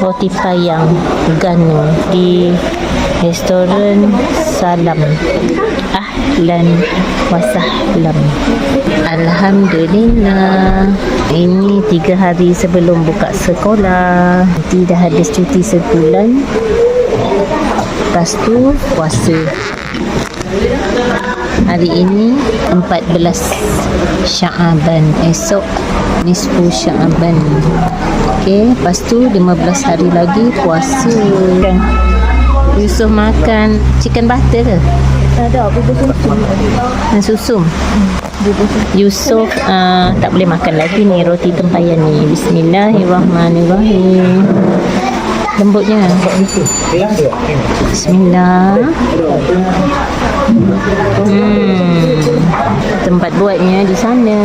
roti payang ganu di restoran Salam. Ahlan Wasahlam Alhamdulillah. Ini tiga hari sebelum buka sekolah. Nanti dah habis cuti sebulan. Lepas tu puasa Hari ini 14 Syaban. Esok Nisfu Syaban. Okey Lepas tu 15 hari lagi puasa. Yusuf makan chicken butter ke? Ada bubur susu. Dan susum Yusuf uh, tak boleh makan lagi ni roti tempayan ni. Bismillahirrahmanirrahim. Lembutnya. Bismillah Hmm. Tempat buatnya di sana.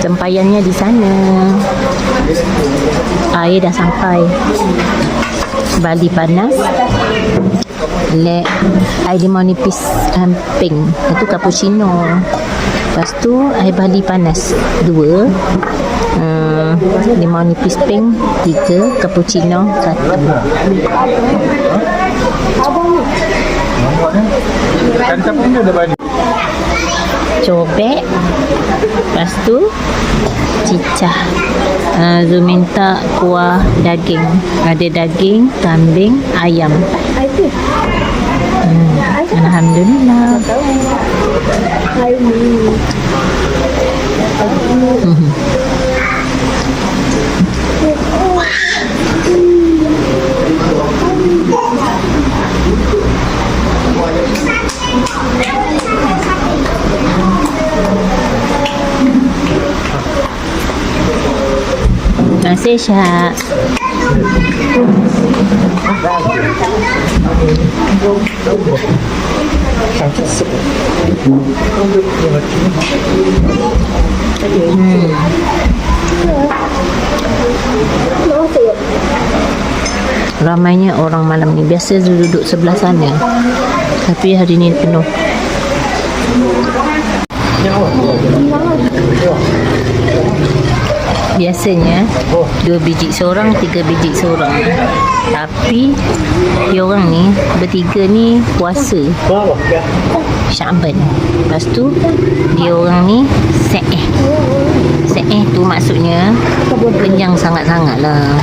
Tempayannya di sana. Air dah sampai. Bali panas. Le air limau nipis um, pink. Itu cappuccino. Lepas tu air Bali panas. Dua. Uh, limau nipis pink. Tiga. Cappuccino. Satu. Punya ada banyak? cobek. Lepas tu cicah. Uh, Zul minta kuah daging. Ada daging kambing ayam. Hmm. Alhamdulillah Terima kasih Syak Ramainya orang malam ni. Biasa duduk sebelah sana. Tapi hari ni penuh Biasanya Dua biji seorang Tiga biji seorang. Tapi Dia orang ni Bertiga ni Puasa. Syaban Lepas tu Dia orang ni Se'eh. Se'eh tu maksudnya Kenyang sangat-sangat lah.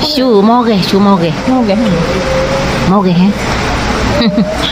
Syu, mau ke? Syu mau ke? Mau ke? Mau ke? Eh?